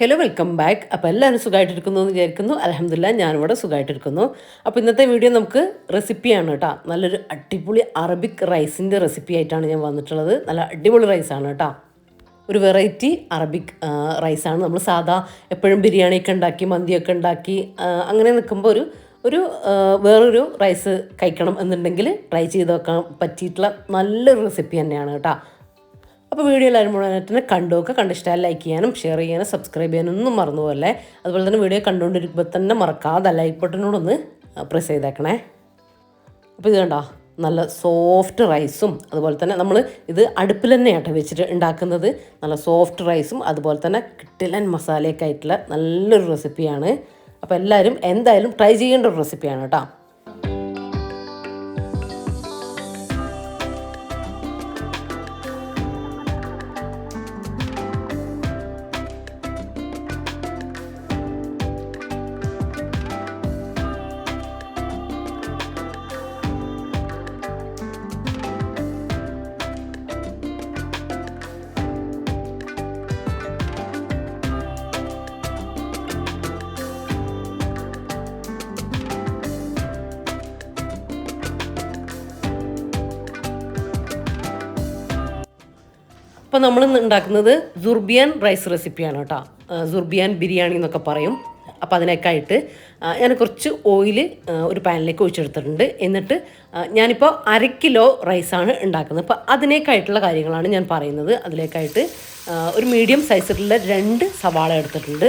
Hello welcome back അപ്പോൾ എല്ലാവരും സുഖമായിട്ടിരിക്കുന്നു എന്ന് വിചാരിക്കുന്നു. അലഹമില്ല ഞാനിവിടെ സുഖമായിട്ടിരിക്കുന്നു അപ്പോൾ ഇന്നത്തെ വീഡിയോ നമുക്ക് റെസിപ്പിയാണ് കേട്ടോ. നല്ലൊരു അടിപൊളി അറബിക് റൈസിന്റെ റെസിപ്പി ആയിട്ടാണ് ഞാൻ വന്നിട്ടുള്ളത്. നല്ല അടിപൊളി റൈസാണ് കേട്ടോ. ഒരു വെറൈറ്റി അറബിക് റൈസാണ് നമ്മൾ സാധാ എപ്പോഴും ബിരിയാണിയൊക്കെ ഉണ്ടാക്കി മന്തിയൊക്കെ ഉണ്ടാക്കി അങ്ങനെ നിൽക്കുമ്പോൾ ഒരു ഒരു വേറൊരു റൈസ് കഴിക്കണം എന്നുണ്ടെങ്കിൽ ട്രൈ ചെയ്ത് നോക്കാൻ പറ്റിയിട്ടുള്ള നല്ലൊരു റെസിപ്പി തന്നെയാണ് കേട്ടോ. അപ്പോൾ വീഡിയോ എല്ലാവരും മുഴുവനായിട്ട് തന്നെ കണ്ടു നോക്കുക കണ്ടിഷ്ടമായി ലൈക്ക് ചെയ്യാനും ഷെയർ ചെയ്യാനും സബ്സ്ക്രൈബ് ചെയ്യാനൊന്നും മറന്നു പോലെ അതുപോലെ തന്നെ വീഡിയോ കണ്ടുകൊണ്ടിരിക്കുമ്പോൾ തന്നെ മറക്കാതെ ലൈക്ക് ബട്ടനോടൊന്ന് പ്രസ് ചെയ്തേക്കണേ. അപ്പോൾ ഇത് കണ്ടോ? നല്ല സോഫ്റ്റ് റൈസും അതുപോലെ തന്നെ നമ്മൾ ഇത് അടുപ്പിൽ തന്നെയാട്ടോ വെച്ചിട്ട് ഉണ്ടാക്കുന്നത്. നല്ല സോഫ്റ്റ് റൈസും അതുപോലെ തന്നെ കിട്ടിലൻ മസാലയൊക്കെ ആയിട്ടുള്ള നല്ലൊരു റെസിപ്പിയാണ് അപ്പോൾ എല്ലാവരും എന്തായാലും ട്രൈ ചെയ്യേണ്ട ഒരു റെസിപ്പിയാണ് കേട്ടോ. അപ്പോൾ നമ്മൾ ഉണ്ടാക്കുന്നത് സുർബിയാൻ റൈസ് റെസിപ്പിയാണ് കേട്ടോ. സുർബിയാൻ ബിരിയാണി എന്നൊക്കെ പറയും. അപ്പോൾ അതിനൊക്കെ ആയിട്ട് ഞാൻ കുറച്ച് ഓയിൽ ഒരു പാനിലേക്ക് ഒഴിച്ചെടുത്തിട്ടുണ്ട്. എന്നിട്ട് ഞാനിപ്പോൾ അര കിലോ റൈസാണ് ഉണ്ടാക്കുന്നത്. അപ്പോൾ അതിനേക്കായിട്ടുള്ള കാര്യങ്ങളാണ് ഞാൻ പറയുന്നത്. അതിലേക്കായിട്ട് ഒരു മീഡിയം സൈസിലുള്ള രണ്ട് സവാള എടുത്തിട്ടുണ്ട്.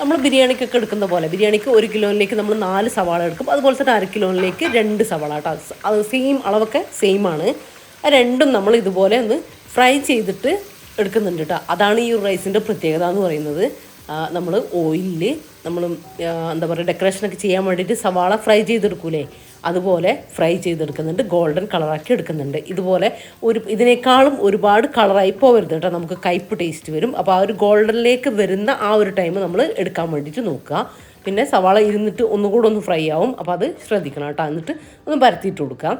നമ്മൾ ബിരിയാണിക്കൊക്കെ എടുക്കുന്ന പോലെ ബിരിയാണിക്ക് ഒരു കിലോയിലേക്ക് നമ്മൾ നാല് സവാള എടുക്കും. അതുപോലെ തന്നെ അര കിലോയിലേക്ക് രണ്ട് സവാള കേട്ടോ. അത് സെയിം അളവൊക്കെ സെയിം ആണ്. രണ്ടും നമ്മൾ ഇതുപോലെ ഒന്ന് ഫ്രൈ ചെയ്തിട്ട് എടുക്കുന്നുണ്ട് കേട്ടോ. അതാണ് ഈ റൈസിന്റെ പ്രത്യേകത എന്ന് പറയുന്നത്. നമ്മൾ ഓയിലിൽ നമ്മൾ എന്താ പറയുക ഡെക്കറേഷനൊക്കെ ചെയ്യാൻ വേണ്ടിയിട്ട് സവാള ഫ്രൈ ചെയ്തെടുക്കൂലേ? അതുപോലെ ഫ്രൈ ചെയ്തെടുക്കുന്നുണ്ട്. ഗോൾഡൻ കളറാക്കി എടുക്കുന്നുണ്ട്. ഇതുപോലെ ഒരു ഇതിനേക്കാളും ഒരുപാട് കളറായി പോകരുത് കേട്ടോ. നമുക്ക് കയ്പ് ടേസ്റ്റ് വരും. അപ്പോൾ ആ ഒരു ഗോൾഡനിലേക്ക് വരുന്ന ആ ഒരു ടൈം നമ്മൾ എടുക്കാൻ വേണ്ടിയിട്ട് നോക്കുക. പിന്നെ സവാള ഇരുന്നിട്ട് ഒന്നുകൂടെ ഒന്ന് ഫ്രൈ ആവും. അപ്പോൾ അത് ശ്രദ്ധിക്കണം കേട്ടോ. എന്നിട്ട് ഒന്ന് പരത്തിയിട്ട് കൊടുക്കാം.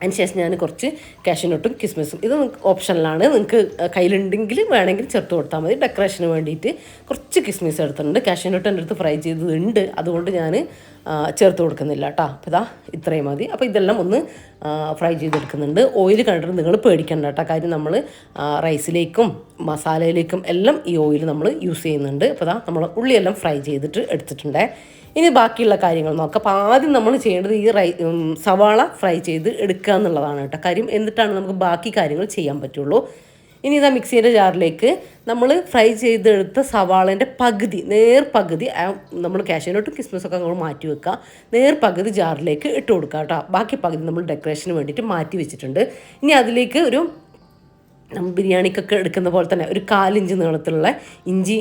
അതിനുശേഷം ഞാൻ കുറച്ച് കാഷ്യനട്ടും കിസ്മിസും ഇത് നിങ്ങൾക്ക് ഓപ്ഷനിലാണ് നിങ്ങൾക്ക് കയ്യിലുണ്ടെങ്കിൽ വേണമെങ്കിൽ ചേർത്ത് കൊടുത്താൽ മതി. ഡെക്കറേഷന് വേണ്ടിയിട്ട് കുറച്ച് കിസ്മിസ് എടുത്തിട്ടുണ്ട്. കാഷ്യനട്ട് എന്റെ അടുത്ത് ഫ്രൈ ചെയ്തതുണ്ട്. അതുകൊണ്ട് ഞാൻ ചേർത്ത് കൊടുക്കുന്നില്ല കേട്ടോ അപ്പോൾ ഇതാ ഇത്രയും മതി. അപ്പോൾ ഇതെല്ലാം ഒന്ന് ഫ്രൈ ചെയ്തെടുക്കുന്നുണ്ട്. ഓയിൽ കണ്ടിട്ട് നിങ്ങൾ പേടിക്കണ്ട കേട്ടോ കാര്യം നമ്മൾ റൈസിലേക്കും മസാലയിലേക്കും എല്ലാം ഈ ഓയിൽ നമ്മൾ യൂസ് ചെയ്യുന്നുണ്ട്. അപ്പോൾ ഇതാ നമ്മൾ ഉള്ളിയെല്ലാം ഫ്രൈ ചെയ്തിട്ട് എടുത്തിട്ടുണ്ട്. ഇനി ബാക്കിയുള്ള കാര്യങ്ങൾ നോക്കാം. അപ്പോൾ ആദ്യം നമ്മൾ ചെയ്യേണ്ടത് ഈ റൈ സവാള ഫ്രൈ ചെയ്ത് എടുക്കുക എന്നുള്ളതാണ് കേട്ടോ കാര്യം. എന്നിട്ടാണ് നമുക്ക് ബാക്കി കാര്യങ്ങൾ ചെയ്യാൻ പറ്റുള്ളൂ. ഇനി ഇതാ മിക്സിയുടെ ജാറിലേക്ക് നമ്മൾ ഫ്രൈ ചെയ്തെടുത്ത സവാളേന്റെ പകുതി നേർ പകുതി നമ്മൾ കാഷ്യനോട്ടും കിസ്മസൊക്കെ നമ്മൾ മാറ്റി വെക്കുക. നേർ പകുതി ജാറിലേക്ക് ഇട്ട് കൊടുക്കുക കേട്ടോ. ബാക്കി പകുതി നമ്മൾ ഡെക്കറേഷന് വേണ്ടിയിട്ട് മാറ്റി വെച്ചിട്ടുണ്ട്. ഇനി അതിലേക്ക് ഒരു നമ്മൾ ബിരിയാണിക്കൊക്കെ എടുക്കുന്ന പോലെ തന്നെ ഒരു കാലിഞ്ച് നീളത്തിലുള്ള ഇഞ്ചി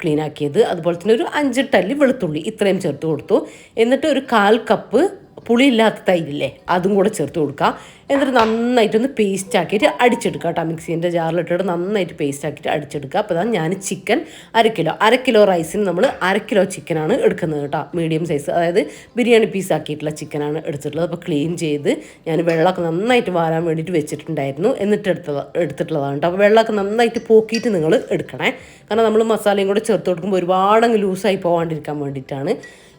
ക്ലീൻ ആക്കിയത്. അതുപോലെ തന്നെ ഒരു അഞ്ച് ടല്ലി വെളുത്തുള്ളി ഇത്രയും ചേർത്ത് കൊടുത്തു. എന്നിട്ട് ഒരു കാൽ കപ്പ് പുളിയില്ലാത്ത തൈരില്ലേ അതും കൂടെ ചേർത്ത് കൊടുക്കുക എന്നിട്ട് നന്നായിട്ടൊന്ന് പേസ്റ്റ് ആക്കിയിട്ട് അടിച്ചെടുക്കുക കേട്ടോ മിക്സീന്റെ ജാറിലിട്ടിട്ട് നന്നായിട്ട് പേസ്റ്റ് ആക്കിയിട്ട് അടിച്ചെടുക്കുക അപ്പോൾ ഞാൻ ചിക്കൻ അര കിലോ അര കിലോ റൈസിന് നമ്മൾ അര കിലോ ചിക്കനാണ് എടുക്കുന്നത് കേട്ടോ മീഡിയം സൈസ് അതായത് ബിരിയാണി പീസ് ആക്കിയിട്ടുള്ള ചിക്കനാണ് എടുത്തിട്ടുള്ളത്. അപ്പോൾ ക്ലീൻ ചെയ്ത് ഞാൻ വെള്ളമൊക്കെ നന്നായിട്ട് വാരാൻ വേണ്ടിയിട്ട് വെച്ചിട്ടുണ്ടായിരുന്നു. എന്നിട്ട് എടുത്തത് എടുത്തിട്ടുള്ളതാണ് കേട്ടോ അപ്പോൾ വെള്ളമൊക്കെ നന്നായിട്ട് പോക്കിയിട്ട് നിങ്ങൾ എടുക്കണേ. കാരണം നമ്മൾ മസാലയും കൂടെ ചേർത്ത് കൊടുക്കുമ്പോൾ ഒരുപാടങ്ങ് ലൂസായി പോകാണ്ടിരിക്കാൻ വേണ്ടിയിട്ടാണ്.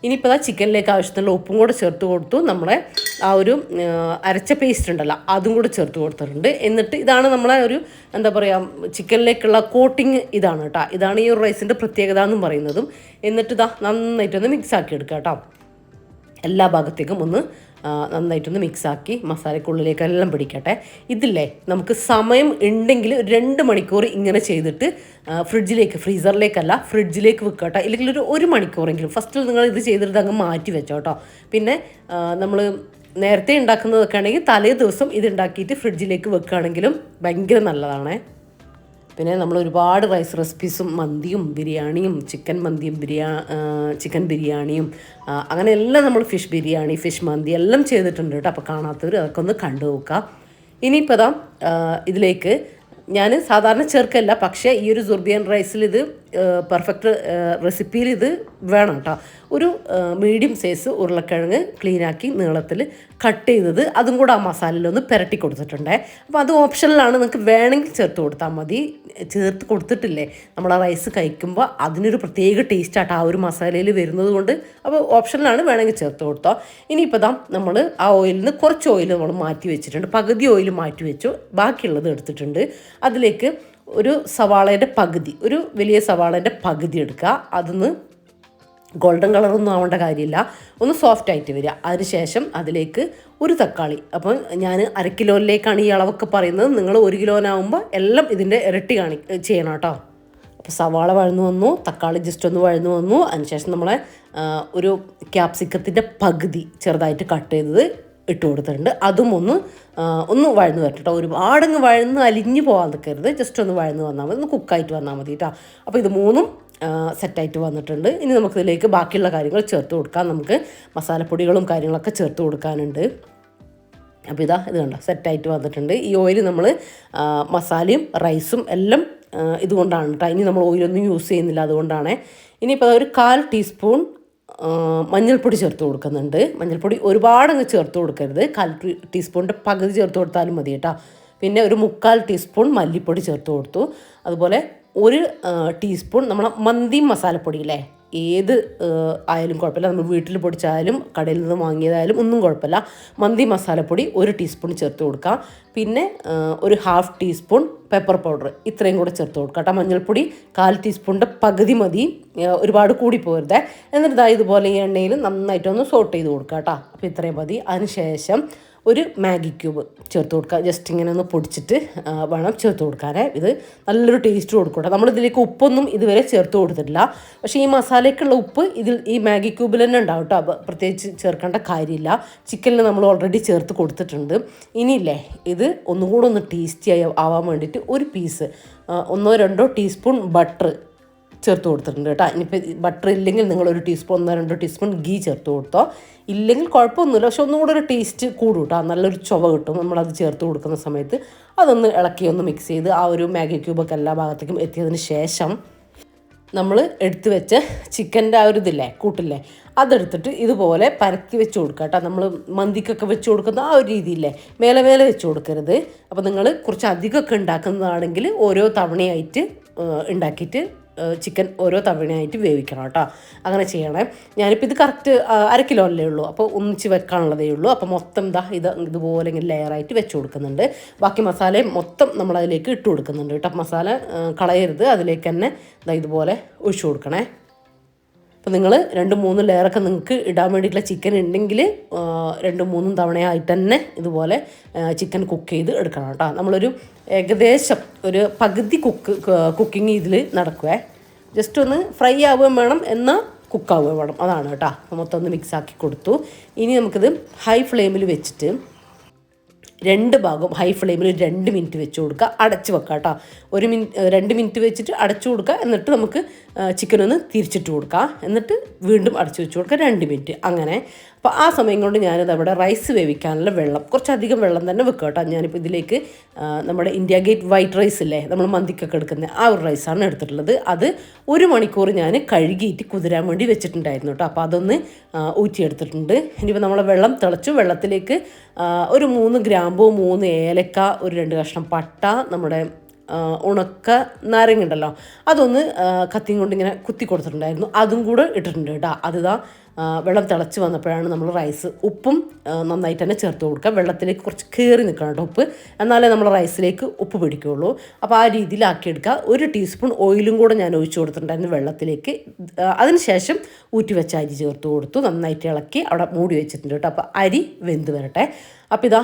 ഇനിയിപ്പോൾ ആ ചിക്കനിലേക്ക് ആവശ്യത്തിനുള്ള ഉപ്പും കൂടെ ചേർത്ത് കൊടുത്തു. നമ്മളെ ആ ഒരു അരച്ച പേസ്റ്റ് ഉണ്ടല്ലോ അതും കൂടെ ചേർത്ത് കൊടുത്തിട്ടുണ്ട്. എന്നിട്ട് ഇതാണ് നമ്മളെ ഒരു എന്താ പറയുക ചിക്കനിലേക്കുള്ള കോട്ടിങ് ഇതാണ് കേട്ടോ. ഇതാണ് ഈ ഒരു റൈസിന്റെ പ്രത്യേകത എന്നും പറയുന്നതും. എന്നിട്ട് ഇതാ നന്നായിട്ടൊന്ന് മിക്സ് ആക്കി എടുക്കുക കേട്ടോ. എല്ലാ ഭാഗത്തേക്കും ഒന്ന് നന്നായിട്ടൊന്ന് മിക്സാക്കി മസാലക്കുള്ളിലേക്കെല്ലാം പിടിക്കട്ടെ. ഇതില്ലേ നമുക്ക് സമയം ഉണ്ടെങ്കിൽ രണ്ട് മണിക്കൂർ ഇങ്ങനെ ചെയ്തിട്ട് ഫ്രിഡ്ജിലേക്ക് ഫ്രീസറിലേക്കല്ല ഫ്രിഡ്ജിലേക്ക് വെക്കട്ടെ. ഇല്ലെങ്കിൽ ഒരു ഒരു മണിക്കൂറെങ്കിലും. ഫസ്റ്റിൽ നിങ്ങൾ ഇത് ചെയ്തിട്ട് അങ്ങ് മാറ്റി വെച്ചോ കേട്ടോ പിന്നെ നമ്മൾ നേരത്തെ ഉണ്ടാക്കുന്നതൊക്കെ ആണെങ്കിൽ തലേ ദിവസം ഇത് ഉണ്ടാക്കിയിട്ട് ഫ്രിഡ്ജിലേക്ക് വെക്കുകയാണെങ്കിലും ഭയങ്കര നല്ലതാണേ. പിന്നെ നമ്മൾ ഒരുപാട് റൈസ് റെസിപ്പീസും മന്തിയും ബിരിയാണിയും ചിക്കൻ മന്തിയും ബിരിയാ ചിക്കൻ ബിരിയാണിയും അങ്ങനെ എല്ലാം നമ്മൾ ഫിഷ് ബിരിയാണി ഫിഷ് മന്തി എല്ലാം ചെയ്തിട്ടുണ്ട് കേട്ടോ. അപ്പോൾ കാണാത്തവർ അതൊക്കെ ഒന്ന് കണ്ടു നോക്കുക. ഇനിയിപ്പോൾ ഇതിലേക്ക് ഞാൻ സാധാരണ ചേർക്കല്ല പക്ഷേ ഈ ഒരു സുർബിയൻ റൈസിൽ ഇത് പെർഫെക്റ്റ് റെസിപ്പിയിൽ ഇത് വേണം കേട്ടോ ഒരു മീഡിയം സൈസ് ഉരുളക്കിഴങ്ങ് ക്ലീനാക്കി നീളത്തിൽ കട്ട് ചെയ്തത് അതും കൂടെ ആ മസാലയിലൊന്ന് പുരട്ടി കൊടുത്തിട്ടുണ്ട്. അപ്പോൾ അത് ഓപ്ഷനിലാണ് നിങ്ങൾക്ക് വേണമെങ്കിൽ ചേർത്ത് കൊടുത്താൽ മതി. ചേർത്ത് കൊടുത്തിട്ടില്ലേ? നമ്മൾ ആ റൈസ് കഴിക്കുമ്പോൾ അതിനൊരു പ്രത്യേക ടേസ്റ്റ് ആട്ടോ ആ ഒരു മസാലയിൽ വരുന്നത് കൊണ്ട്. അപ്പോൾ ഓപ്ഷനിലാണ് വേണമെങ്കിൽ ചേർത്ത് കൊടുത്തോ. ഇനിയിപ്പോൾ ദാ നമ്മൾ ആ ഓയിലിൽ നിന്ന് കുറച്ച് ഓയിൽ നമ്മൾ മാറ്റി വെച്ചിട്ടുണ്ട്. പകുതി ഓയിൽ മാറ്റി വെച്ചു. ബാക്കിയുള്ളത് എടുത്തിട്ടുണ്ട്. അതിലേക്ക് ഒരു സവാളയുടെ പകുതി ഒരു വലിയ സവാളേന്റെ പകുതി എടുക്കുക. അതിന്ന് ഗോൾഡൻ കളറൊന്നും ആവേണ്ട കാര്യമില്ല. ഒന്ന് സോഫ്റ്റ് ആയിട്ട് വരിക. അതിനുശേഷം അതിലേക്ക് ഒരു തക്കാളി. അപ്പം ഞാൻ അര കിലോയിലേക്കാണ് ഈ അളവൊക്കെ പറയുന്നത്. നിങ്ങൾ ഒരു കിലോനാവുമ്പോൾ എല്ലാം ഇതിന്റെ ഇരട്ടി കാണി ചെയ്യണം കേട്ടോ. അപ്പോൾ സവാള വഴന്നു വന്നു തക്കാളി ജസ്റ്റ് ഒന്ന് വഴന്നു വന്നു. അതിനുശേഷം നമ്മളെ ഒരു ക്യാപ്സിക്കത്തിന്റെ പകുതി ചെറുതായിട്ട് കട്ട് ചെയ്തത്. ഇട്ട് കൊടുത്തിട്ടുണ്ട്. അതും ഒന്ന് ഒന്ന് വഴന്ന് വരട്ടെ കേട്ടോ ഒരുപാടങ്ങ് വഴന്ന് അലിഞ്ഞു പോകാൻ നിൽക്കരുത്. ജസ്റ്റ് ഒന്ന് വഴന്ന് വന്നാൽ മതി. ഒന്ന് കുക്കായിട്ട് വന്നാൽ മതി കേട്ടോ അപ്പോൾ ഇത് മൂന്നും സെറ്റായിട്ട് വന്നിട്ടുണ്ട്. ഇനി നമുക്കിതിലേക്ക് ബാക്കിയുള്ള കാര്യങ്ങൾ ചേർത്ത് കൊടുക്കാം. നമുക്ക് മസാലപ്പൊടികളും കാര്യങ്ങളൊക്കെ ചേർത്ത് കൊടുക്കാനുണ്ട്. അപ്പോൾ ഇതാ ഇത് കണ്ടോ? സെറ്റായിട്ട് വന്നിട്ടുണ്ട്. ഈ ഓയിൽ നമ്മൾ മസാലയും റൈസും എല്ലാം ഇതുകൊണ്ടാണ് കേട്ടോ ഇനി നമ്മൾ ഓയിലൊന്നും യൂസ് ചെയ്യുന്നില്ല അതുകൊണ്ടാണ്. ഇനിയിപ്പോൾ ഒരു കാൽ ടീസ്പൂൺ മഞ്ഞൾപ്പൊടി ചേർത്ത് കൊടുക്കുന്നുണ്ട്. മഞ്ഞൾപ്പൊടി ഒരുപാട് അങ്ങ് ചേർത്ത് കൊടുക്കരുത്. കാൽ ടീസ്പൂണിന്റെ പകുതി ചേർത്ത് കൊടുത്താലും മതി കേട്ടോ. പിന്നെ ഒരു മുക്കാൽ ടീസ്പൂൺ മല്ലിപ്പൊടി ചേർത്ത് കൊടുത്തു. അതുപോലെ ഒരു ടീസ്പൂൺ നമ്മളെ മന്തി മസാലപ്പൊടി ഇല്ലേ? ഏത് ആയാലും കുഴപ്പമില്ല. നമ്മൾ വീട്ടിൽ പൊടിച്ചായാലും കടയിൽ നിന്ന് വാങ്ങിയതായാലും ഒന്നും കുഴപ്പമില്ല. മന്തി മസാലപ്പൊടി ഒരു ടീസ്പൂൺ ചേർത്ത് കൊടുക്കുക പിന്നെ ഒരു ഹാഫ് ടീസ്പൂൺ പെപ്പർ പൗഡർ ഇത്രയും കൂടെ ചേർത്ത് കൊടുക്കുക കേട്ടോ. മഞ്ഞൾപ്പൊടി കാൽ ടീസ്പൂണിന്റെ പകുതി മതി. ഒരുപാട് കൂടി പോകരുത്. എന്നിട്ട് ഇതാ ഇതുപോലെ ഈ എണ്ണയിൽ നന്നായിട്ടൊന്ന് സോട്ട് ചെയ്ത് കൊടുക്കുക കേട്ടോ. അപ്പോൾ ഇത്രയും മതി. അതിനുശേഷം ഒരു മാഗി ക്യൂബ് ചേർത്ത് കൊടുക്കുക. ജസ്റ്റ് ഇങ്ങനെ ഒന്ന് പൊടിച്ചിട്ട് വേണം ചേർത്ത് കൊടുക്കാനേ. ഇത് നല്ലൊരു ടേസ്റ്റ് കൊടുക്കട്ടെ. നമ്മളിതിലേക്ക് ഉപ്പൊന്നും ഇതുവരെ ചേർത്ത് കൊടുത്തിട്ടില്ല. പക്ഷേ ഈ മസാലയ്ക്കുള്ള ഉപ്പ് ഇതിൽ ഈ മാഗി ക്യൂബിൽ തന്നെ ഉണ്ടാവും കേട്ടോ. പ്രത്യേകിച്ച് ചേർക്കേണ്ട കാര്യമില്ല. ചിക്കനിൽ നമ്മൾ ഓൾറെഡി ചേർത്ത് കൊടുത്തിട്ടുണ്ട്. ഇനിയില്ലേ ഇത് ഒന്നുകൂടെ ഒന്ന് ടേസ്റ്റി ആയി ആവാൻ വേണ്ടിയിട്ട് ഒരു പീസ് ഒന്നോ രണ്ടോ ടീസ്പൂൺ ബട്ടർ ചേർത്ത് കൊടുത്തിട്ടുണ്ട് കേട്ടോ. ഇനിയിപ്പോൾ ബട്ടർ ഇല്ലെങ്കിൽ നിങ്ങൾ ഒരു ടീസ്പൂൺ ഒന്നോ രണ്ടോ ടീസ്പൂൺ ഗീ ചേർത്ത് കൊടുത്തോ. ഇല്ലെങ്കിൽ കുഴപ്പമൊന്നുമില്ല. പക്ഷെ ഒന്നും കൂടെ ഒരു ടേസ്റ്റ് കൂടും കേട്ടോ. നല്ലൊരു ചുവ കിട്ടും. നമ്മളത് ചേർത്ത് കൊടുക്കുന്ന സമയത്ത് അതൊന്ന് ഇളക്കി ഒന്ന് മിക്സ് ചെയ്ത് ആ ഒരു മാഗി ക്യൂബൊക്കെ എല്ലാ ഭാഗത്തേക്കും എത്തിയതിന് ശേഷം നമ്മൾ എടുത്തു വെച്ച ചിക്കന്റെ ആ ഒരു ഇതില്ലേ കൂട്ടില്ലേ അതെടുത്തിട്ട് ഇതുപോലെ പരത്തി വെച്ച് കൊടുക്കുക കേട്ടോ. നമ്മൾ മന്തിക്കൊക്കെ വെച്ച് കൊടുക്കുന്ന ആ ഒരു രീതിയില്ലേ മേലെ മേലെ വെച്ച് കൊടുക്കരുത്. അപ്പോൾ നിങ്ങൾ കുറച്ച് അധികമൊക്കെ ഉണ്ടാക്കുന്നതാണെങ്കിൽ ഓരോ തവണയായിട്ട് ഉണ്ടാക്കിയിട്ട് ചിക്കൻ ഓരോ തവണയായിട്ട് വേവിക്കണം കേട്ടോ. അങ്ങനെ ചെയ്യണേ. ഞാനിപ്പോൾ ഇത് കറക്റ്റ് അര കിലോ അല്ലേ ഉള്ളൂ. അപ്പോൾ ഒന്നിച്ച് വെക്കാനുള്ളതേ ഉള്ളൂ. അപ്പോൾ മൊത്തം ഇതാ ഇത് ഇതുപോലെ ഇങ്ങനെ ലെയറായിട്ട് വെച്ച് കൊടുക്കുന്നുണ്ട്. ബാക്കി മസാലയും മൊത്തം നമ്മളതിലേക്ക് ഇട്ട് കൊടുക്കുന്നുണ്ട് കേട്ടോ. മസാല കളയരുത്. അതിലേക്ക് തന്നെ ഇതാ ഇതുപോലെ ഒഴിച്ചു കൊടുക്കണേ. അപ്പോൾ നിങ്ങൾ രണ്ട് മൂന്ന് ലെയറൊക്കെ നിങ്ങൾക്ക് ഇടാൻ വേണ്ടിയിട്ടുള്ള ചിക്കൻ ഉണ്ടെങ്കിൽ രണ്ട് മൂന്നും തവണയായിട്ട് തന്നെ ഇതുപോലെ ചിക്കൻ കുക്ക് ചെയ്ത് എടുക്കണം കേട്ടോ നമ്മളൊരു ഏകദേശം ഒരു പകുതി കുക്ക് കുക്കിംഗ് ഇതിൽ നടക്കുവേ. ജസ്റ്റ് ഒന്ന് ഫ്രൈ ആവുകയും വേണം എന്നാൽ കുക്കാവുകയും വേണം. അതാണ് കേട്ടോ മൊത്തം ഒന്ന് മിക്സ് ആക്കി കൊടുത്തു. ഇനി നമുക്കിത് ഹൈ ഫ്ലെയിമിൽ വെച്ചിട്ട് രണ്ട് ഭാഗം ഹൈ ഫ്ലെയിമിൽ രണ്ട് മിനിറ്റ് വെച്ച് കൊടുക്കുക. അടച്ച് വെക്കുക കേട്ടോ ഒരു മിനിറ്റ് രണ്ട് മിനിറ്റ് വെച്ചിട്ട് അടച്ചു കൊടുക്കുക. എന്നിട്ട് നമുക്ക് ചിക്കൻ ഒന്ന് തിരിച്ചിട്ട് കൊടുക്കുക എന്നിട്ട് വീണ്ടും അടച്ചു വെച്ച് കൊടുക്കുക രണ്ട് മിനിറ്റ് അങ്ങനെ. അപ്പോൾ ആ സമയം കൊണ്ട് ഞാനത് അവിടെ റൈസ് വേവിക്കാനുള്ള വെള്ളം കുറച്ചധികം വെള്ളം തന്നെ വെക്കുക കേട്ടോ. ഞാനിപ്പോൾ ഇതിലേക്ക് നമ്മുടെ ഇന്ത്യ ഗേറ്റ് വൈറ്റ് റൈസ് അല്ലേ നമ്മൾ മന്തിക്കൊക്കെ എടുക്കുന്ന ആ ഒരു റൈസാണ് എടുത്തിട്ടുള്ളത്. അത് ഒരു മണിക്കൂർ ഞാൻ കഴുകിയിട്ട് കുതിരാൻ വേണ്ടി വെച്ചിട്ടുണ്ടായിരുന്നു കേട്ടോ. അപ്പോൾ അതൊന്ന് ഊറ്റിയെടുത്തിട്ടുണ്ട്. ഇനിയിപ്പോൾ നമ്മൾ വെള്ളം തിളച്ചു വെള്ളത്തിലേക്ക് ഒരു മൂന്ന് ഗ്രാമ്പോ മൂന്ന് ഏലക്ക ഒരു രണ്ട് കഷ്ണം പട്ട നമ്മുടെ ഉണക്ക നാരങ്ങ ഉണ്ടല്ലോ അതൊന്ന് കത്തിയും കൊണ്ട് ഇങ്ങനെ കുത്തി കൊടുത്തിട്ടുണ്ടായിരുന്നു. അതും കൂടെ ഇട്ടിട്ടുണ്ട് കേട്ടോ. അത് വെള്ളം തിളച്ച് വന്നപ്പോഴാണ് നമ്മൾ റൈസ് ഉപ്പും നന്നായിട്ട് തന്നെ ചേർത്ത് കൊടുക്കുക. വെള്ളത്തിലേക്ക് കുറച്ച് കയറി നിൽക്കണം കേട്ടോ ഉപ്പ്. എന്നാലേ നമ്മൾ റൈസിലേക്ക് ഉപ്പ് പിടിക്കുകയുള്ളൂ. അപ്പോൾ ആ രീതിയിലാക്കിയെടുക്കുക ഒരു ടീസ്പൂൺ ഓയിലും കൂടെ ഞാൻ ഒഴിച്ചു കൊടുത്തിട്ടുണ്ടായിരുന്നു വെള്ളത്തിലേക്ക്. അതിനുശേഷം ഊറ്റി വെച്ച അരി ചേർത്ത് കൊടുത്തു. നന്നായിട്ട് ഇളക്കി അവിടെ മൂടി വെച്ചിട്ടുണ്ട് കേട്ടോ. അപ്പോൾ അരി വെന്ത് വരട്ടെ. അപ്പോൾ ഇതാ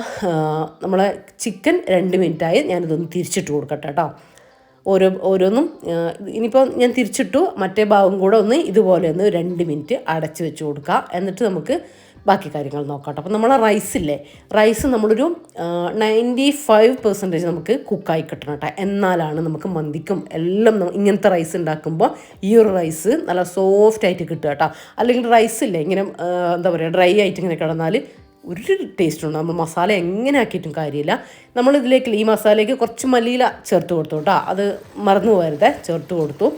നമ്മളെ ചിക്കൻ രണ്ട് മിനിറ്റായി ഞാനിതൊന്ന് തിരിച്ചിട്ട് കൊടുക്കട്ടെ കേട്ടോ. ഓരോ ഓരോന്നും ഇനിയിപ്പോൾ ഞാൻ തിരിച്ചിട്ടു മറ്റേ ഭാഗം കൂടെ ഒന്ന് ഇതുപോലെ ഒന്ന് രണ്ട് മിനിറ്റ് അടച്ചു വെച്ച് കൊടുക്കുക എന്നിട്ട് നമുക്ക് ബാക്കി കാര്യങ്ങൾ നോക്കാം അപ്പോൾ നമ്മൾ റൈസില്ലേ റൈസ് നമ്മളൊരു നയന്റി ഫൈവ് പെർസെന്റേജ് നമുക്ക് കുക്കായി കിട്ടണം കേട്ടോ. എന്നാലാണ് നമുക്ക് മന്തിക്കും എല്ലാം ഇങ്ങനത്തെ റൈസ് ഉണ്ടാക്കുമ്പോൾ ഈ ഒരു റൈസ് നല്ല സോഫ്റ്റ് ആയിട്ട് കിട്ടുക കേട്ടോ. അല്ലെങ്കിൽ റൈസ് ഇല്ലേ? ഇങ്ങനെ എന്താ പറയുക ഡ്രൈ ആയിട്ട് ഇങ്ങനെ കിടന്നാൽ ഒരു ടേസ്റ്റ് ഉണ്ട് നമ്മൾ മസാല എങ്ങനെ ആക്കിയിട്ടും കാര്യമില്ല. നമ്മൾ ഇതിലേക്ക് ഈ മസാലയ്ക്ക് കുറച്ച് മല്ലിയില ചേർത്ത് കൊടുത്തു കേട്ടോ. അത് മറന്നു പോകരുതേ. ചേർത്ത് കൊടുത്തു.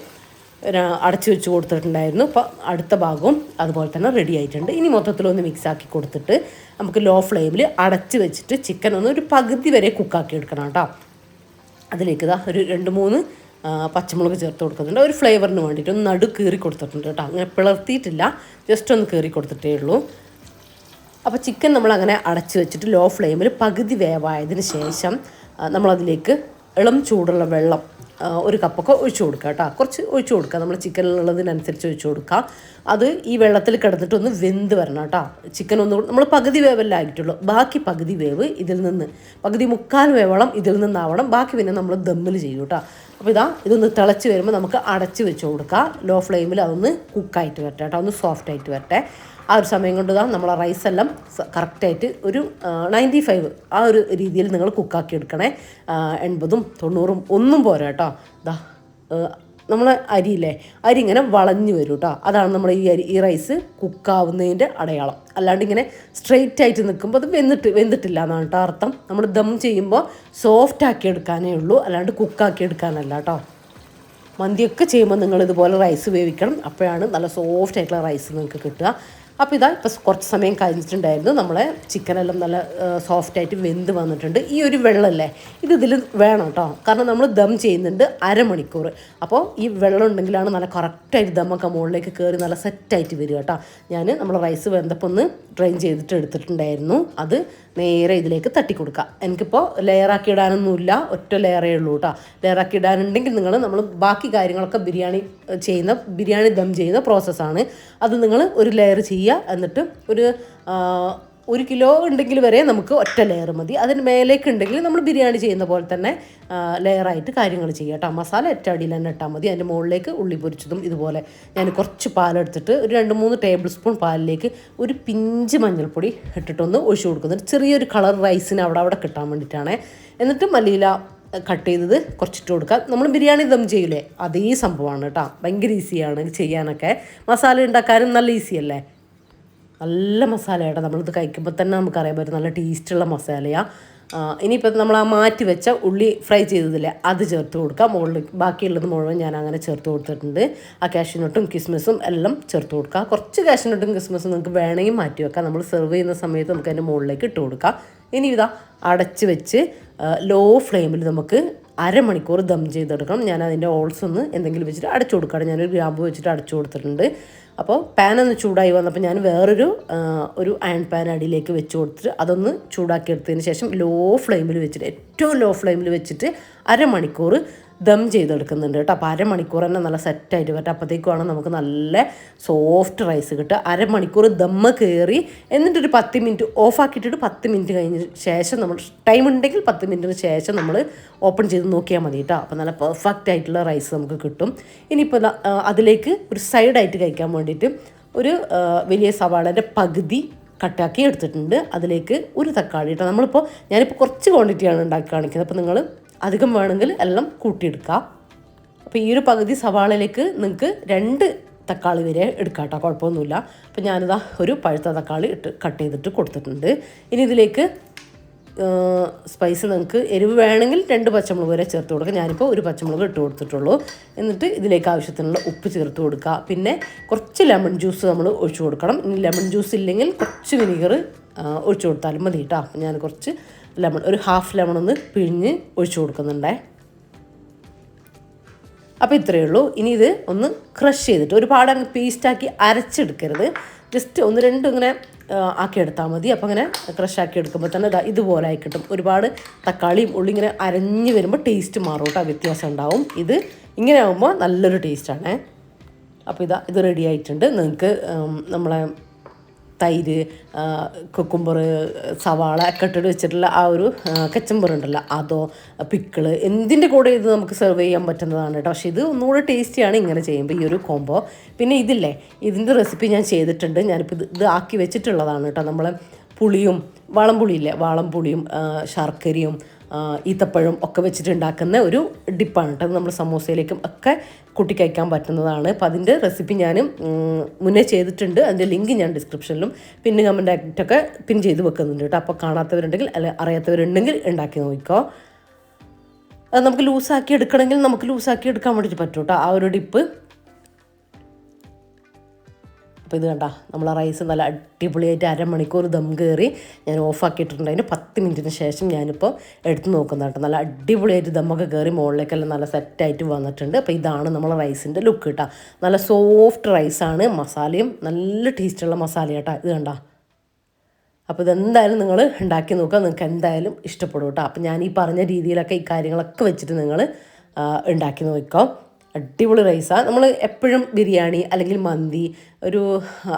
അടച്ചു വെച്ച് കൊടുത്തിട്ടുണ്ടായിരുന്നു. അപ്പോൾ അടുത്ത ഭാഗവും അതുപോലെ തന്നെ റെഡി ആയിട്ടുണ്ട്. ഇനി മൊത്തത്തിലൊന്ന് മിക്സ് ആക്കി കൊടുത്തിട്ട് നമുക്ക് ലോ ഫ്ലെയിമിൽ അടച്ച് വെച്ചിട്ട് ചിക്കൻ ഒന്ന് ഒരു പകുതി വരെ കുക്കാക്കി എടുക്കണം കേട്ടോ. അതിലേക്ക് ഇതാ ഒരു രണ്ട് മൂന്ന് പച്ചമുളക് ചേർത്ത് കൊടുക്കുന്നുണ്ട്. ഒരു ഫ്ലേവറിന് വേണ്ടിയിട്ട് ഒന്ന് നടു കീറി കൊടുത്തിട്ടുണ്ട് കേട്ടോ. അങ്ങനെ പിളർത്തിയിട്ടില്ല. ജസ്റ്റ് ഒന്ന് കീറി കൊടുത്തിട്ടേ ഉള്ളൂ. അപ്പോൾ ചിക്കൻ നമ്മൾ അങ്ങനെ അടച്ചു വെച്ചിട്ട് ലോ ഫ്ലെയിമിൽ പകുതി വേവായതിന് ശേഷം നമ്മളതിലേക്ക് ഇളം ചൂടുള്ള വെള്ളം ഒരു കപ്പൊക്കെ ഒഴിച്ചു കൊടുക്കുക കേട്ടോ കുറച്ച് ഒഴിച്ചു കൊടുക്കുക. നമ്മൾ ചിക്കനിലുള്ളതിനനുസരിച്ച് ഒഴിച്ചു കൊടുക്കുക. അത് ഈ വെള്ളത്തിൽ കിടന്നിട്ട് ഒന്ന് വെന്ത് വരണം കേട്ടോ ചിക്കൻ ഒന്ന് നമ്മൾ പകുതി വേവല്ല ആയിട്ടുള്ളൂ. ബാക്കി പകുതി വേവ് ഇതിൽ നിന്ന്. പകുതി മുക്കാൽ വേവളം ഇതിൽ നിന്നാവണം. ബാക്കി പിന്നെ നമ്മൾ ദമ്മിൽ ചെയ്യും കേട്ടോ അപ്പോൾ ഇതാ ഇതൊന്ന് തിളച്ച് വരുമ്പോൾ നമുക്ക് അടച്ച് വെച്ച് കൊടുക്കുക ലോ ഫ്ലെയിമിൽ അതൊന്ന് കുക്കായിട്ട് വരട്ടെ കേട്ടോ ഒന്ന് സോഫ്റ്റ് ആയിട്ട് വരട്ടെ. ആ ഒരു സമയം കൊണ്ട് തന്നെ നമ്മളെ റൈസ് എല്ലാം കറക്റ്റായിട്ട് ഒരു നയന്റി ഫൈവ് ആ ഒരു രീതിയിൽ നിങ്ങൾ കുക്കാക്കി എടുക്കണേ. എൺപതും തൊണ്ണൂറും ഒന്നും പോരാ കേട്ടോ. ഇതാ നമ്മളെ അരിയില്ലേ അരി ഇങ്ങനെ വളഞ്ഞു വരും കേട്ടോ. അതാണ് നമ്മൾ ഈ അരി ഈ റൈസ് കുക്കാവുന്നതിന്റെ അടയാളം. അല്ലാണ്ട് ഇങ്ങനെ സ്ട്രെയിറ്റ് ആയിട്ട് നിൽക്കുമ്പോൾ അത് വെന്തിട്ട് വെന്തിട്ടില്ല എന്നാണ് കേട്ടോ അർത്ഥം. നമ്മൾ ദം ചെയ്യുമ്പോൾ സോഫ്റ്റ് ആക്കി എടുക്കാനേ ഉള്ളൂ. അല്ലാണ്ട് കുക്കാക്കി എടുക്കാനല്ല കേട്ടോ. മന്തിയൊക്കെ ചെയ്യുമ്പോൾ നിങ്ങൾ ഇതുപോലെ റൈസ് വേവിക്കണം. അപ്പോഴാണ് നല്ല സോഫ്റ്റ് ആയിട്ടുള്ള റൈസ് നിങ്ങൾക്ക് കിട്ടുക. അപ്പോൾ ഇതാ ഇപ്പോൾ കുറച്ച് സമയം കഴിഞ്ഞിട്ടുണ്ടായിരുന്നു. നമ്മളെ ചിക്കനെല്ലാം നല്ല സോഫ്റ്റായിട്ട് വെന്ത് വന്നിട്ടുണ്ട്. ഈ ഒരു വെള്ളമല്ലേ ഇത് ഇതിൽ വേണം കേട്ടോ കാരണം നമ്മൾ ദം ചെയ്യുന്നുണ്ട് അരമണിക്കൂർ. അപ്പോൾ ഈ വെള്ളം ഉണ്ടെങ്കിലാണ് നല്ല കറക്റ്റായിട്ട് ദമ്മൊക്കെ മുകളിലേക്ക് കയറി നല്ല സെറ്റായിട്ട് വരിക കേട്ടോ ഞാൻ നമ്മൾ റൈസ് വെന്തപ്പോൾ ഒന്ന് ഡ്രെയിൻ ചെയ്തിട്ട് എടുത്തിട്ടുണ്ടായിരുന്നു. അത് നേരെ ഇതിലേക്ക് തട്ടി കൊടുക്കുക എനിക്കിപ്പോൾ ലെയറാക്കി ഇടാനൊന്നുമില്ല. ഒറ്റ ലെയറേ ഉള്ളൂ കേട്ടോ ലെയറാക്കി ഇടാനുണ്ടെങ്കിൽ നിങ്ങൾ നമ്മൾ ബാക്കി കാര്യങ്ങളൊക്കെ ബിരിയാണി ചെയ്യുന്ന ബിരിയാണി ദം ചെയ്യുന്ന പ്രോസസ്സാണ് അത് നിങ്ങൾ ഒരു ലെയർ ചെയ്യുക എന്നിട്ട് ഒരു ഒരു കിലോ ഉണ്ടെങ്കിൽ വരെ നമുക്ക് ഒറ്റ ലെയർ മതി. അതിന് മേലേക്ക് ഉണ്ടെങ്കിൽ നമ്മൾ ബിരിയാണി ചെയ്യുന്ന പോലെ തന്നെ ലെയറായിട്ട് കാര്യങ്ങൾ ചെയ്യുക കേട്ടോ. മസാല ഒറ്റ അടിയിൽ തന്നെ ഇട്ടാൽ മതി. അതിന്റെ മുകളിലേക്ക് ഉള്ളി പൊരിച്ചതും ഇതുപോലെ. ഞാൻ കുറച്ച് പാലെടുത്തിട്ട് ഒരു രണ്ട് മൂന്ന് ടേബിൾ സ്പൂൺ പാലിലേക്ക് ഒരു പിഞ്ച് മഞ്ഞൾപ്പൊടി ഇട്ടിട്ടൊന്ന് ഒഴിച്ചു കൊടുക്കുന്നുണ്ട് ചെറിയൊരു കളർ റൈസിന് അവിടെ അവിടെ കിട്ടാൻ വേണ്ടിയിട്ടാണ്. എന്നിട്ട് മല്ലിയില കട്ട് ചെയ്തത് കുറച്ചിട്ട് കൊടുക്കുക നമ്മൾ ബിരിയാണി ദം ചെയ്യൂലേ? അതേ സംഭവമാണ് കേട്ടോ. ഭയങ്കര ഈസിയാണ് ചെയ്യാനൊക്കെ. മസാല ഉണ്ടാക്കാനും നല്ല ഈസി അല്ലേ? നല്ല മസാലയാണ് നമ്മളിത് കഴിക്കുമ്പോൾ തന്നെ നമുക്കറിയാൻ പറ്റും. നല്ല ടേസ്റ്റുള്ള മസാലയാണ് ഇനിയിപ്പോൾ നമ്മൾ ആ മാറ്റി വെച്ച ഉള്ളി ഫ്രൈ ചെയ്തതില്ലേ അത് ചേർത്ത് കൊടുക്കാം. മുകളിൽ ബാക്കിയുള്ളത് മുഴുവൻ ഞാൻ അങ്ങനെ ചേർത്ത് കൊടുത്തിട്ടുണ്ട്. ആ കാഷ്യൂനട്ടും കിസ്മിസും എല്ലാം ചേർത്ത് കൊടുക്കുക കുറച്ച് കാഷ്യൂനട്ടും കിസ്മിസും നിങ്ങൾക്ക് വേണമെങ്കിൽ മാറ്റി വെക്കാം. നമ്മൾ സെർവ് ചെയ്യുന്ന സമയത്ത് നമുക്ക് അതിന്റെ മുകളിലേക്ക് ഇട്ട് കൊടുക്കാം. ഇനി ഇതാ അടച്ച് വെച്ച് ലോ ഫ്ലെയിമിൽ നമുക്ക് അരമണിക്കൂർ ദം ചെയ്തെടുക്കണം. ഞാൻ അതിന്റെ ഓൾസ് ഒന്ന് എന്തെങ്കിലും വെച്ചിട്ട് അടച്ചു കൊടുക്കുകയാണ്. ഞാനൊരു ഗ്രാമ്പ് വെച്ചിട്ട് അടച്ചു കൊടുത്തിട്ടുണ്ട്. അപ്പോൾ പാൻ ഒന്ന് ചൂടായി വന്നപ്പോൾ ഞാൻ വേറൊരു ഒരു അയൺ പാൻ അടിയിലേക്ക് വെച്ച് കൊടുത്തിട്ട് അതൊന്ന് ചൂടാക്കി എടുത്തതിന് ശേഷം ലോ ഫ്ലെയിമിൽ വെച്ചിട്ട് ഏറ്റവും ലോ ഫ്ലെയിമിൽ വെച്ചിട്ട് അരമണിക്കൂർ ദം ചെയ്തെടുക്കുന്നുണ്ട് കേട്ടോ. അപ്പോൾ അരമണിക്കൂർ തന്നെ നല്ല സെറ്റായിട്ട് പറ്റും അപ്പോഴത്തേക്കുമാണ് നമുക്ക് നല്ല സോഫ്റ്റ് റൈസ് കിട്ടുക. അരമണിക്കൂർ ദമ്മ കയറി എന്നിട്ടൊരു പത്ത് മിനിറ്റ് ഓഫാക്കിയിട്ടിട്ട് പത്ത് മിനിറ്റ് കഴിഞ്ഞ ശേഷം നമ്മൾ ടൈം ഉണ്ടെങ്കിൽ പത്ത് മിനിറ്റിന് ശേഷം നമ്മൾ ഓപ്പൺ ചെയ്ത് നോക്കിയാൽ മതി കേട്ടോ. അപ്പോൾ നല്ല പെർഫെക്റ്റ് ആയിട്ടുള്ള റൈസ് നമുക്ക് കിട്ടും. ഇനിയിപ്പോൾ ദാ, അതിലേക്ക് ഒരു സൈഡായിട്ട് കഴിക്കാൻ വേണ്ടിയിട്ട് ഒരു വലിയ സവാളന്റെ പകുതി കട്ടാക്കി എടുത്തിട്ടുണ്ട്. അതിലേക്ക് ഒരു തക്കാളി ഇട്ടാൽ നമ്മളിപ്പോൾ ഞാനിപ്പോൾ കുറച്ച് ക്വാണ്ടിറ്റിയാണ് ഉണ്ടാക്കി കാണിക്കുന്നത്. അപ്പോൾ നിങ്ങൾ അധികം വേണമെങ്കിൽ എല്ലാം കൂട്ടിയെടുക്കാം. അപ്പോൾ ഈ ഒരു പകുതി സവാളയിലേക്ക് നിങ്ങൾക്ക് രണ്ട് തക്കാളി വരെ എടുക്കാം കേട്ടോ കുഴപ്പമൊന്നുമില്ല. അപ്പോൾ ഞാനിതാ ഒരു പഴുത്ത തക്കാളി ഇട്ട് കട്ട് ചെയ്തിട്ട് കൊടുത്തിട്ടുണ്ട്. ഇനി ഇതിലേക്ക് സ്പൈസ് നിങ്ങൾക്ക് എരിവ് വേണമെങ്കിൽ രണ്ട് പച്ചമുളക് വരെ ചേർത്ത് കൊടുക്കുക ഞാനിപ്പോൾ ഒരു പച്ചമുളക് ഇട്ട് കൊടുത്തിട്ടുള്ളൂ. എന്നിട്ട് ഇതിലേക്ക് ആവശ്യത്തിനുള്ള ഉപ്പ് ചേർത്ത് കൊടുക്കുക പിന്നെ കുറച്ച് ലെമൺ ജ്യൂസ് നമ്മൾ ഒഴിച്ചു കൊടുക്കണം. ഇനി ലെമൺ ജ്യൂസ് ഇല്ലെങ്കിൽ കുറച്ച് വിനീഗർ ഒഴിച്ചു കൊടുത്താലും മതി കേട്ടോ. ഞാൻ കുറച്ച് ലെമൺ ഒരു ഹാഫ് ലെമൺ ഒന്ന് പിഴിഞ്ഞ് ഒഴിച്ചു കൊടുക്കുന്നുണ്ടേ. അപ്പോൾ ഇത്രയേ ഉള്ളൂ. ഇനി ഇത് ഒന്ന് ക്രഷ് ചെയ്തിട്ട് ഒരുപാട് അങ്ങ് പേസ്റ്റാക്കി അരച്ചെടുക്കരുത്. ജസ്റ്റ് ഒന്ന് രണ്ടും ഇങ്ങനെ ആക്കിയെടുത്താൽ മതി. അപ്പോൾ അങ്ങനെ ക്രഷ് ആക്കി എടുക്കുമ്പോൾ തന്നെ ദാ ഇതുപോലെ ആയി കിട്ടും. ഒരുപാട് തക്കാളിയും ഉള്ളി ഇങ്ങനെ അരഞ്ഞ് വരുമ്പോൾ ടേസ്റ്റ് മാറും കേട്ടോ. വ്യത്യാസം ഉണ്ടാവും. ഇത് ഇങ്ങനെ ആകുമ്പോൾ നല്ലൊരു ടേസ്റ്റാണ് അപ്പോൾ ഇതാ ഇത് റെഡി ആയിട്ടുണ്ട്. നിങ്ങൾക്ക് നമ്മളെ തൈര് കുക്കുംബർ സവാള ഒക്കെ ഇട്ടിട്ട് വെച്ചിട്ടുള്ള ആ ഒരു കച്ചമ്പർ ഉണ്ടല്ലോ. അതോ പിക്കിൾ എന്തിന്റെ കൂടെ ഇത് നമുക്ക് സെർവ് ചെയ്യാൻ പറ്റുന്നതാണ് കേട്ടോ പക്ഷേ ഇത് ഒന്നുകൂടെ ടേസ്റ്റിയാണ് ഇങ്ങനെ ചെയ്യുമ്പോൾ ഈ ഒരു കോംബോ പിന്നെ ഇതില്ലേ ഇതിന്റെ റെസിപ്പി ഞാൻ ചെയ്തിട്ടുണ്ട്. ഞാനിപ്പോൾ ഇത് ഇത് ആക്കി വെച്ചിട്ടുള്ളതാണ് കേട്ടോ നമ്മൾ പുളിയും വാളംപുളിയില്ലേ? വാളംപുളിയും ശർക്കരയും ഈത്തപ്പഴം ഒക്കെ വെച്ചിട്ട് ഉണ്ടാക്കുന്ന ഒരു ഡിപ്പാണ് കേട്ടോ. നമ്മൾ സമോസയിലേക്കും ഒക്കെ കുട്ടി കഴിക്കാൻ പറ്റുന്നതാണ്. അപ്പോൾ അതിന്റെ റെസിപ്പി ഉം, മുന്നേ ചെയ്തിട്ടുണ്ട്. അതിന്റെ ലിങ്ക് ഞാൻ ഡിസ്ക്രിപ്ഷനിലും പിന്നെ കമന്റ് ആയിട്ടൊക്കെ പിൻ ചെയ്ത് വെക്കുന്നുണ്ട് കേട്ടോ. അപ്പോൾ കാണാത്തവരുണ്ടെങ്കിൽ അല്ല അറിയാത്തവരുണ്ടെങ്കിൽ ഉണ്ടാക്കി നോക്കിക്കോ അത് നമുക്ക് ലൂസാക്കി എടുക്കണമെങ്കിൽ നമുക്ക് ലൂസാക്കി എടുക്കാൻ വേണ്ടിയിട്ട് പറ്റും കേട്ടോ. ആ ഒരു ഡിപ്പ് അപ്പോൾ ഇത് കണ്ട നമ്മളെ റൈസ് നല്ല അടിപൊളിയായിട്ട് അരമണിക്കൂർ ദം കയറി ഞാൻ ഓഫാക്കിയിട്ടുണ്ട് അതിന് പത്ത് മിനിറ്റിന് ശേഷം ഞാനിപ്പോൾ എടുത്ത് നോക്കുന്നത് കേട്ടോ. നല്ല അടിപൊളിയായിട്ട് ദമ്മൊക്കെ കയറി മുകളിലേക്കെല്ലാം നല്ല സെറ്റായിട്ട് വന്നിട്ടുണ്ട്. അപ്പോൾ ഇതാണ് നമ്മളെ റൈസിന്റെ ലുക്ക് കേട്ടോ. നല്ല സോഫ്റ്റ് റൈസാണ് മസാലയും നല്ല ടേസ്റ്റുള്ള മസാല കേട്ടോ ഇത് കണ്ട. അപ്പോൾ ഇതെന്തായാലും നിങ്ങൾ ഉണ്ടാക്കി നോക്കുക. നിങ്ങൾക്ക് എന്തായാലും ഇഷ്ടപ്പെടും കേട്ടോ. അപ്പോൾ ഞാൻ ഈ പറഞ്ഞ രീതിയിലൊക്കെ ഈ കാര്യങ്ങളൊക്കെ വെച്ചിട്ട് നിങ്ങൾ ഉണ്ടാക്കി നോക്കാം. അടിപൊളി റൈസാണ് നമ്മൾ എപ്പോഴും ബിരിയാണി അല്ലെങ്കിൽ മന്തി ഒരു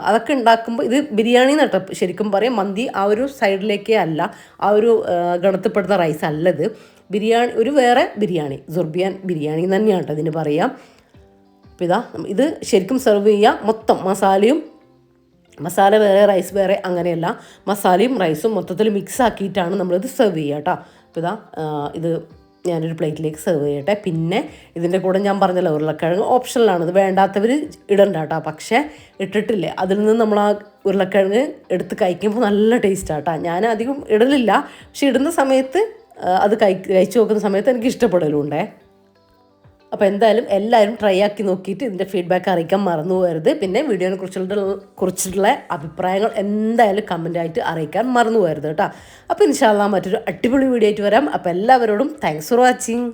അതൊക്കെ ഉണ്ടാക്കുമ്പോൾ ഇത് ബിരിയാണി എന്നിട്ട് ശരിക്കും പറയും. മന്തി ആ ഒരു സൈഡിലേക്കേ അല്ല. ആ ഒരു ഗണത്തിൽപ്പെടുന്ന റൈസ് അല്ല ഇത് ബിരിയാണി ഒരു വേറെ ബിരിയാണി. സുർബിയാൻ ബിരിയാണി തന്നെയാണ് കേട്ടോ ഇതിന് പറയാം. അപ്പോൾ ഇതാ ഇത് ശരിക്കും സെർവ് ചെയ്യുക മൊത്തം മസാലയും മസാല വേറെ റൈസ് വേറെ അങ്ങനെയല്ല. മസാലയും റൈസും മൊത്തത്തിൽ മിക്സ് ആക്കിയിട്ടാണ് നമ്മളിത് സെർവ് ചെയ്യുക കേട്ടോ അപ്പോൾ ഇതാ ഇത് ഞാനൊരു പ്ലേറ്റിലേക്ക് സെർവ് ചെയ്യട്ടെ. പിന്നെ ഇതിന്റെ കൂടെ ഞാൻ പറഞ്ഞല്ലോ ഉരുളക്കിഴങ്ങ് ഓപ്ഷനിലാണ് ഇത് വേണ്ടാത്തവർ ഇടണ്ട കേട്ടോ പക്ഷേ ഇട്ടിട്ടില്ലേ? അതിൽ നിന്ന് നമ്മൾ ആ ഉരുളക്കിഴങ്ങ് എടുത്ത് കഴിക്കുമ്പോൾ നല്ല ടേസ്റ്റാണ് കേട്ടോ ഞാൻ അധികം ഇടലില്ല. പക്ഷെ ഇടുന്ന സമയത്ത് അത് കഴി കഴിച്ച് നോക്കുന്ന സമയത്ത് എനിക്ക് ഇഷ്ടപ്പെടലുണ്ടേ. അപ്പോൾ എന്തായാലും എല്ലാവരും ട്രൈ ആക്കി നോക്കിയിട്ട് ഇതിന്റെ ഫീഡ്ബാക്ക് അറിയിക്കാൻ മറന്നു പോകരുത്. പിന്നെ വീഡിയോനെ കുറിച്ചുള്ള കുറിച്ചിട്ടുള്ള അഭിപ്രായങ്ങൾ എന്തായാലും കമന്റായിട്ട് അറിയിക്കാൻ മറന്നു പോകരുത് കേട്ടോ. അപ്പോൾ ഇൻഷാല്ല മറ്റൊരു അടിപൊളി വീഡിയോ ആയിട്ട് വരാം. അപ്പോൾ എല്ലാവരോടും താങ്ക്സ് ഫോർ വാച്ചിങ്